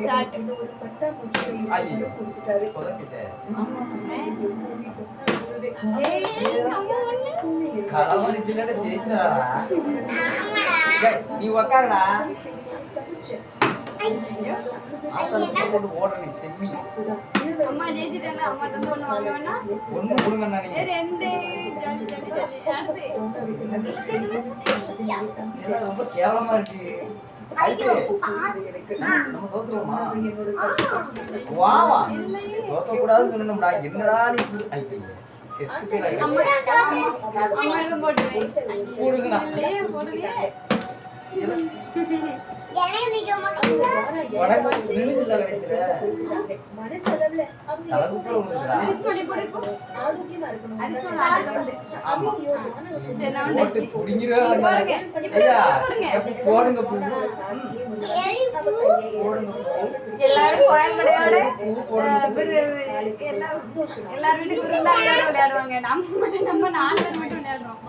Start Kolaveri நீ உக்காரடா. ஆத்தல போட்டு ஒண்ணு கொடுங்கண்ணா நீங்க. ரெண்டு. இதெல்லாம் ரொம்ப கேவலமா இருக்கு. சொன்னோம்டா. என்னடா நீ செத்து போயிடலாம் போடுங்க. எல்லாரும் கோயில் எல்லார் வீட்டுக்கு விருந்தாளியோட விளையாடுவாங்க நம்ம மட்டும் நம்ம நாலு பேர் மட்டும் விளையாடுறோம்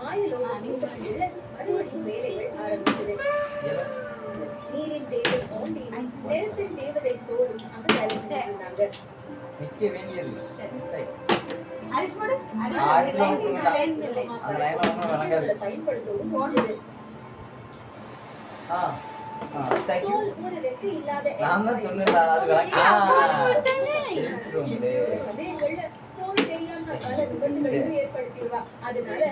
நீரின் தேவை ஓண்டி நெருப்பின் தேவதை சோறும் அங்கு நிக்க வேண்டியது பயன்படுத்தவும் ஆ. நான் தான் அது தெரியாம விபத்துகளையும் ஏற்படுத்திடுவா அதனால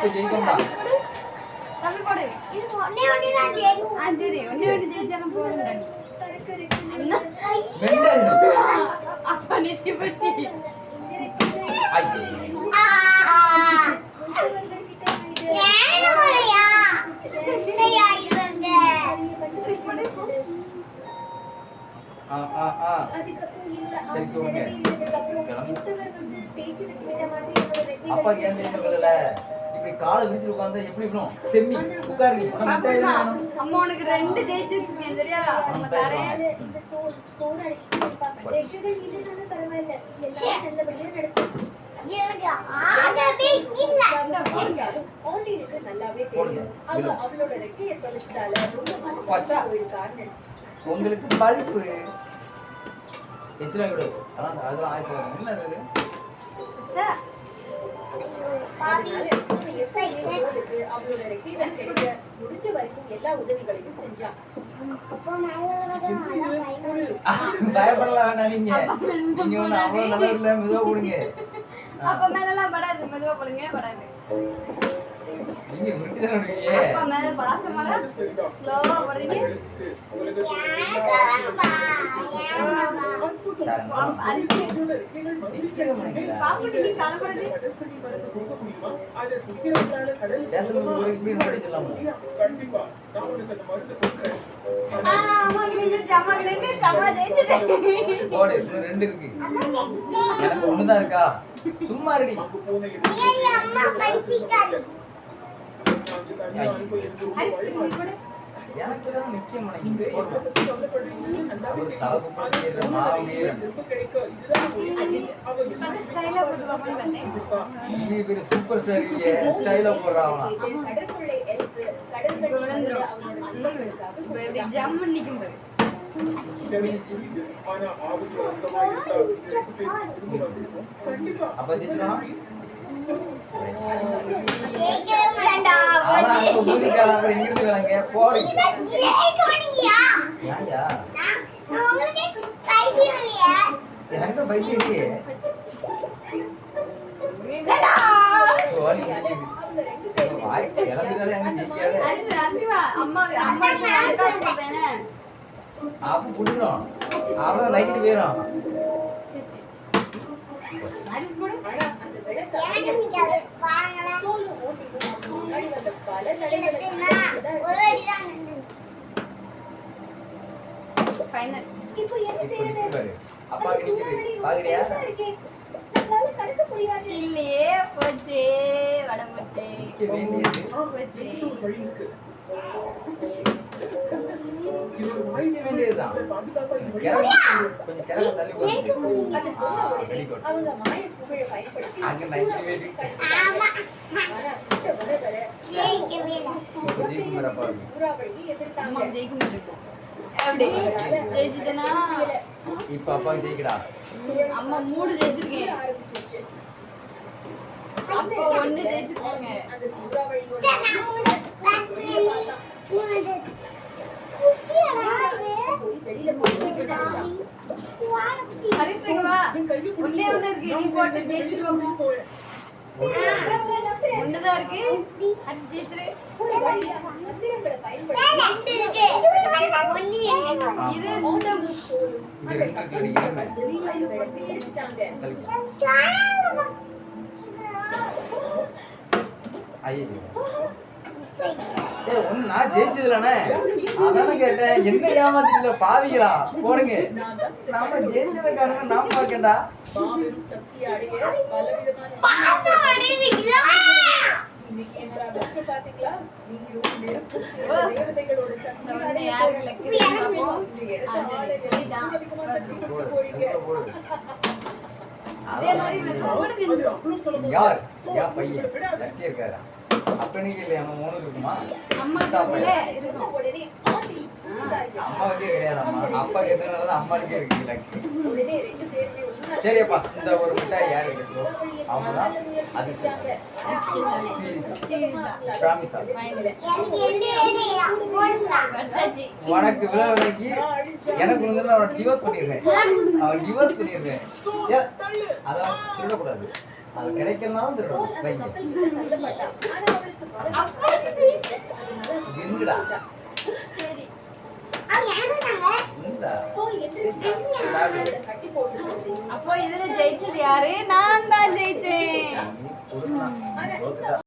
இப்போ ஜெயிக்கணும்டா தம்பி போடு ஆ சரி ஒண்ணே ஒண்ணு ஜெயிச்சாலும்? மெண்டல் அப்பா நெத்தி போச்சு ஆ ஆ ஆ அதுக்கப்புறம் இல்ல வந்து பேசி வச்சுக்கிட்ட மாதிரி அப்பா ஏன் சொல்லல இப்படி காலை விரிச்சு உட்கார்ந்தா எப்படி இருக்கணும் செம்மி. உட்காரு? அம்மா உனக்கு ரெண்டு ஜெயிச்சிருக்கீங்க சரியா நம்ம தரேன். நல்லாவே. தெரியும் அவ அவளோட ரெக்கையை தொலைச்சிட்டால உங்களுக்கு பல்பு எத்தனை அதெல்லாம் ஆயிட்டு என்ன கிடைக்க முடிஞ்ச வரைக்கும் எல்லா உதவிகளையும் செஞ்சா பயப்படலாம் நீங்க. நீங்க ஒண்ணு அவ்வளவு நல்லா இல்ல மெதுவா கொடுங்க அப்பா மேலலாம் படாது மெதுவா போடுங்க படாது. நீங்க விட்டு தானே விடுவீங்க? அப்பா மேல பாசமாடா ஸ்லோவா போடுறீங்க. ரெண்டு இருக்கு எனக்கு ஒண்ணுதான் இருக்கா சும்மா இருடி எனக்கு தான் நீ பெரிய சூப்பர் ஸ்டார் இல்லையே ஸ்டைலா போடுறாங்களா. அப்ப ஜெயிச்சிடும் எனக்கு. அப்ப குடுறோம் அவன் லைக்கிட்டு போயிடும் Final. இப்போ என்ன செய்யறது நிக்குவாரு அப்பாக்கு நிக்குது பாக்குறியா நம்மளால கடக்க முடியாது இல்லையே போச்சு வட போச்சு நிக்க வேண்டியது வேண்டியதுதான் கொஞ்சம் கிழமை தள்ளி போட்டு நைட்டு வேண்டி ஆனா கிட்ட இப்ப அப்பா ஜெயிக்கடா அம்மா மூணு ஜெயிச்சிருக்கேன். ஆரம்பிச்சிருச்சு அப்போ ஒண்ணு ஜெயிச்சிருக்காங்க அந்த சூறாவளியோட வெளியில போய் ஹரிசுங்க வா ஒண்ணே ஒண்ணு இருக்கு நீ போட்டு ஜெயிச்சிருவோம் ஒண்ணுதான் இருக்கு அது ஜெயிச்சிரு மந்திரங்களை பயன்படுத்தி இது இந்த இங்க ரெண்டு இருக்கு நீங்க வெளியில எடுத்துட்டாங்க ஐயோ. இது ஒண்ணு நான் ஜெயிச்சதுலண்ணே. அதானே கேட்டேன். என்ன ஏமாத்திட்டல பாவிகளா? போடுங்க. நாம ஜெயிச்சதை காரணம் நான் பார்க்கண்டா யார்? என் பையன். இருக்காரு அப்பனுக்கு இல்லையா? அவன் மூணு இருக்குமா? அம்மா. அம்மாவுக்கே கிடையாது அம்மா அப்பா கேட்டதுனால அம்மாவுக்கே இருக்கு லக்கி. சரியப்பா இந்த ஒரு மிட்டாய் யார் எடுக்கிறோம் அவங்க தான் அதிர்ஷ்டம் சீரியஸா ப்ராமிஸா உனக்கு விழா விலைக்கு எனக்கு வந்து அவன் டிவோர்ஸ் பண்ணிடுறேன். அவன் டிவோர்ஸ் பண்ணிடுறேன். அதெல்லாம் திருடக்கூடாது அது போட்டு அப்போ இதுல ஜெயிச்சது யாரு? நான் தான் ஜெயிச்சேன்.